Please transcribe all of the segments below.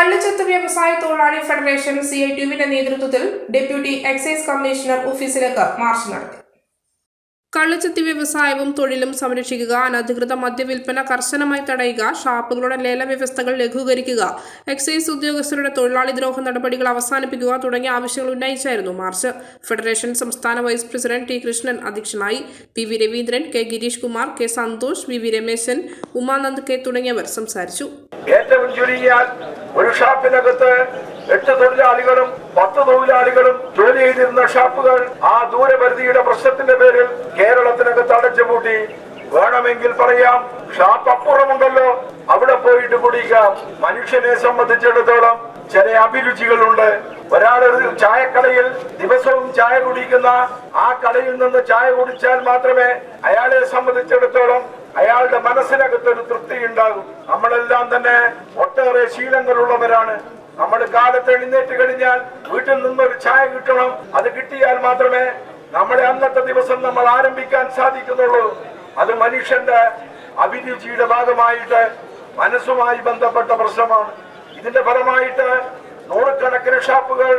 കള്ളുചെത്ത് വ്യവസായ തൊഴിലാളി federation C I ടിയുവിന്റെ നേതൃത്വത്തിൽ ഡെപ്യൂട്ടി എക്സൈസ് കമ്മീഷണർ ഓഫീസിലേക്ക് മാർച്ച് നടത്തി. കള്ളുചെത്തി വ്യവസായവും തൊഴിലും സംരക്ഷിക്കുക അനധികൃത മദ്യവിൽപ്പന കർശനമായി തടയുക ഷാപ്പുകളുടെ ലേല വ്യവസ്ഥകൾ ലഘൂകരിക്കുക എക്സൈസ് ഉദ്യോഗസ്ഥരുടെ തൊഴിലാളി ദ്രോഹ നടപടികൾ അവസാനിപ്പിക്കുക തുടങ്ങിയ ആവശ്യങ്ങൾ ഉന്നയിച്ചായിരുന്നു മാർച്ച്. ഫെഡറേഷൻ സംസ്ഥാന വൈസ് പ്രസിഡന്റ് ടി കൃഷ്ണൻ അധ്യക്ഷനായി P V Raveendran K Girish Kumar K Santhosh V V Rameshan Umanand K തുടങ്ങിയവർ സംസാരിച്ചു. ഒരു ഷാപ്പിനകത്ത് എട്ട് തൊഴിലാളികളും പത്ത് തൊഴിലാളികളും ജോലി ചെയ്തിരുന്ന ഷാപ്പുകൾ ആ ദൂരപരിധിയുടെ പ്രശ്നത്തിന്റെ പേരിൽ കേരളത്തിനകത്ത് അടച്ചുപൂട്ടി. വേണമെങ്കിൽ പറയാം ഷാപ്പ് അപ്പുറമുണ്ടല്ലോ. അവിടെ പോയിട്ട് കുടിക്കാം. മനുഷ്യനെ സംബന്ധിച്ചിടത്തോളം ചില അഭിരുചികളുണ്ട്. ഒരാൾ ഒരു ചായക്കടയിൽ ദിവസവും ചായ കുടിക്കുന്ന ആ കടയിൽ നിന്ന് ചായ കുടിച്ചാൽ മാത്രമേ അയാളെ സംബന്ധിച്ചിടത്തോളം അയാളുടെ മനസ്സിനകത്ത് ഒരു തൃപ്തി ഉണ്ടാകും. നമ്മളെല്ലാം തന്നെ ഒട്ടേറെ ശീലങ്ങളുള്ളവരാണ്. നമ്മൾ കാലത്ത് എഴുന്നേറ്റ് കഴിഞ്ഞാൽ വീട്ടിൽ നിന്നൊരു ചായ കിട്ടണം. അത് കിട്ടിയാൽ മാത്രമേ നമ്മുടെ അന്നത്തെ ദിവസം നമ്മൾ ആരംഭിക്കാൻ സാധിക്കുന്നുള്ളൂ. അത് മനുഷ്യന്റെ അഭിരുചിയുടെ ഭാഗമായിട്ട് മനസ്സുമായി ബന്ധപ്പെട്ട പ്രശ്നമാണ്. ഇതിന്റെ ഫലമായിട്ട് നൂറുകണക്കിന് ഷാപ്പുകൾ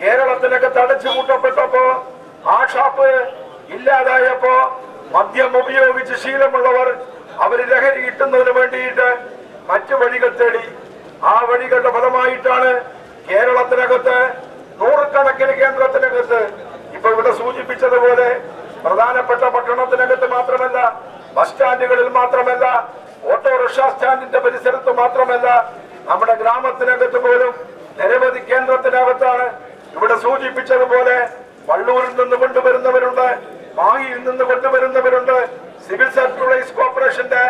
കേരളത്തിലൊക്കെ തടച്ചു കൂട്ടപ്പെട്ടപ്പോ ആ ഷാപ്പ് ഇല്ലാതായപ്പോ മദ്യം ഉപയോഗിച്ച് ശീലമുള്ളവർ അവർ ലഹരി കിട്ടുന്നതിന് വേണ്ടിയിട്ട് മറ്റു വഴികൾ തേടി. ആ വഴികളുടെ ഫലമായിട്ടാണ് കേരളത്തിനകത്ത് നൂറുകണക്കിന് കേന്ദ്രത്തിനകത്ത് ഇപ്പൊ ഇവിടെ സൂചിപ്പിച്ചതുപോലെ പ്രധാനപ്പെട്ട പട്ടണത്തിനകത്ത് മാത്രമല്ല ബസ് സ്റ്റാൻഡുകളിൽ മാത്രമല്ല ഓട്ടോറിക്ഷ സ്റ്റാൻഡിന്റെ പരിസരത്ത് മാത്രമല്ല നമ്മുടെ ഗ്രാമത്തിനകത്ത് പോലും നിരവധി കേന്ദ്രത്തിനകത്താണ് ഇവിടെ സൂചിപ്പിച്ചതുപോലെ വള്ളൂരിൽ നിന്ന് കൊണ്ടുവരുന്നവരുണ്ട്. മാഹിയിൽ നിന്ന് കൊണ്ടുവരുന്നവരുണ്ട്. സിവിൽ സപ്ലൈസ് കോർപ്പറേഷന്റെ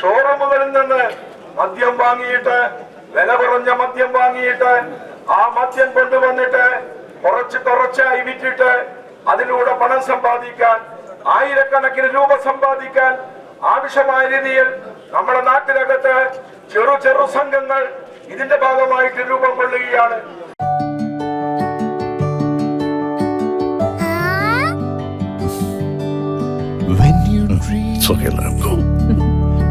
ഷോറൂമുകളിൽ നിന്ന് മദ്യം വാങ്ങിയിട്ട് വില കുറഞ്ഞ മദ്യം വാങ്ങിയിട്ട് ആ മദ്യം കൊണ്ടുവന്നിട്ട് കുറച്ച് കുറച്ചായി വിറ്റിട്ട് അതിലൂടെ പണം സമ്പാദിക്കാൻ ആയിരക്കണക്കിന് രൂപ സമ്പാദിക്കാൻ ആവശ്യമായ രീതിയിൽ നമ്മുടെ നാട്ടിനകത്ത് ചെറു ചെറു സംഘങ്ങൾ ഇതിന്റെ ഭാഗമായിട്ട് രൂപം കൊള്ളുകയാണ്. It's okay, let him go.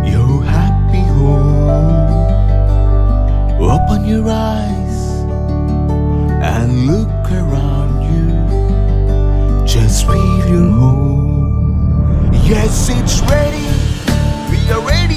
your happy home, open your eyes and look around you. Just feel your home. Yes, it's ready. We are ready